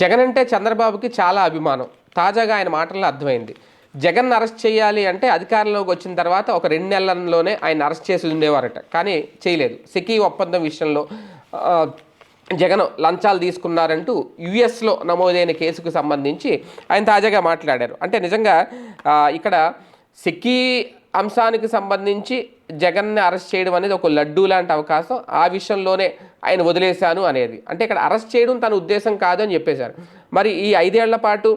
జగన్ అంటే చంద్రబాబుకి చాలా అభిమానం. తాజాగా ఆయన మాటల్లో అర్థమైంది. జగన్ అరెస్ట్ చేయాలి అంటే అధికారంలోకి వచ్చిన తర్వాత ఒక రెండు నెలల్లోనే ఆయన అరెస్ట్ చేసి ఉండేవారట. కానీ చేయలేదు. సికీ ఒప్పందం విషయంలో జగన్ లంచాలు తీసుకున్నారంటూ యుఎస్లో నమోదైన కేసుకు సంబంధించి ఆయన తాజాగా మాట్లాడారు. అంటే నిజంగా ఇక్కడ సిక్కీ అంశానికి సంబంధించి జగన్ని అరెస్ట్ చేయడం అనేది ఒక లడ్డూ లాంటి అవకాశం. ఆ విషయంలోనే ఆయన వదిలేశాను అనేది. అంటే ఇక్కడ అరెస్ట్ చేయడం తన ఉద్దేశం కాదు అని చెప్పేశారు. మరి ఈ ఐదేళ్ళ పాటు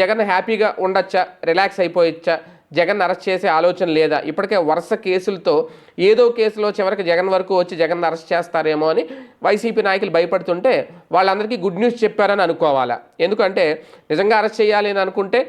జగన్ హ్యాపీగా ఉండొచ్చా? రిలాక్స్ అయిపోయొచ్చా? జగన్ అరెస్ట్ చేసే ఆలోచన లేదా? ఇప్పటికే వరుస కేసులతో ఏదో కేసులో చివరికి జగన్ వరకు వచ్చి జగన్ అరెస్ట్ చేస్తారేమో అని వైసీపీ నాయకులు భయపడుతుంటే వాళ్ళందరికీ గుడ్ న్యూస్ చెప్పారని అనుకోవాలా? ఎందుకంటే నిజంగా అరెస్ట్ చేయాలి అని అనుకుంటే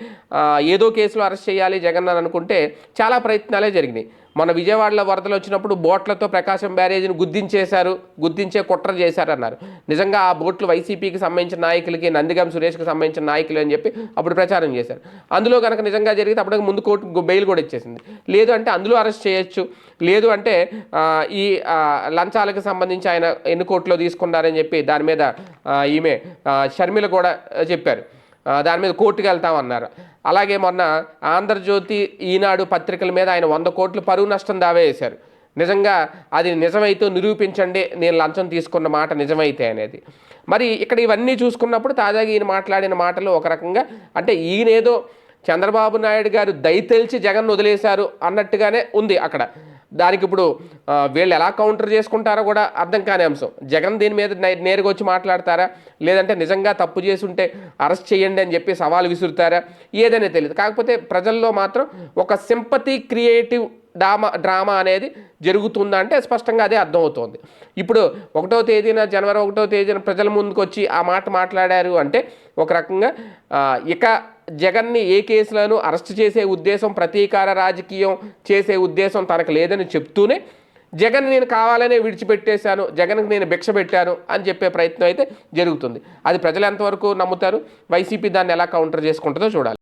ఏదో కేసులో అరెస్ట్ చేయాలి జగన్ అని అనుకుంటే చాలా ప్రయత్నాలే జరిగినాయి. మన విజయవాడలో వరదలు వచ్చినప్పుడు బోట్లతో ప్రకాశం బ్యారేజీని గుద్దించేశారు గుద్దించే కుట్ర చేశారన్నారు. నిజంగా ఆ బోట్లు వైసీపీకి సంబంధించిన నాయకులకి నందిగం సురేష్కి సంబంధించిన నాయకులు అని చెప్పి అప్పుడు ప్రచారం చేశారు. అందులో కనుక నిజంగా జరిగితే అప్పుడు ముందు కోర్టు బెయిల్ కూడా ఇచ్చేసింది. లేదు అంటే అందులో అరెస్ట్ చేయొచ్చు. లేదు అంటే ఈ లంచాలకు సంబంధించి ఆయన ఎన్ని కోర్టులో తీసుకున్నారని చెప్పి దాని మీద ఈమె షర్మిల కూడా చెప్పారు. దాని మీద కోర్టుకు వెళ్తామన్నారు అలాగే మొన్న ఆంధ్రజ్యోతి ఈనాడు పత్రికల మీద ఆయన వంద కోట్లు పరువు నష్టం దావా వేశారు. నిజంగా అది నిజమైతే నిరూపించండి నేను లంచం తీసుకున్న మాట నిజమైతే అనేది. మరి ఇక్కడ ఇవన్నీ చూసుకున్నప్పుడు తాజాగా ఈయన మాట్లాడిన మాటలు ఒక రకంగా అంటే ఈయనేదో చంద్రబాబు నాయుడు గారు దయతెలిచి జగన్ వదిలేశారు అన్నట్టుగానే ఉంది అక్కడ. దానికి ఇప్పుడు వీళ్ళు ఎలా కౌంటర్ చేసుకుంటారో కూడా అర్థం కాని అంశం. జగన్ దీని మీద నే- నేరుగా వచ్చి మాట్లాడతారా? లేదంటే నిజంగా తప్పు చేసి ఉంటే అరెస్ట్ చేయండి అని చెప్పి సవాల్ విసురుతారా? ఏదైనా తెలియదు కాకపోతే ప్రజల్లో మాత్రం ఒక సింపతి క్రియేటివ్ డ్రామా డ్రామా అనేది జరుగుతుందా అంటే స్పష్టంగా అదే అర్థమవుతోంది. ఇప్పుడు ఒకటో తేదీన జనవరి ఒకటో తేదీన ప్రజల ముందుకు వచ్చి ఆ మాట మాట్లాడారు అంటే ఒక రకంగా ఇక జగన్ని ఏ కేసులను అరెస్ట్ చేసే ఉద్దేశం ప్రతీకార రాజకీయం చేసే ఉద్దేశం తనకు లేదని చెప్తూనే జగన్ నేను కావాలనే విడిచిపెట్టేశాను జగన్కి నేను భిక్ష పెట్టాను అని చెప్పే ప్రయత్నం అయితే జరుగుతుంది. అది ప్రజలు ఎంతవరకు నమ్ముతారు? వైసీపీ దాన్ని ఎలా కౌంటర్ చేసుకుంటుందో చూడాలి.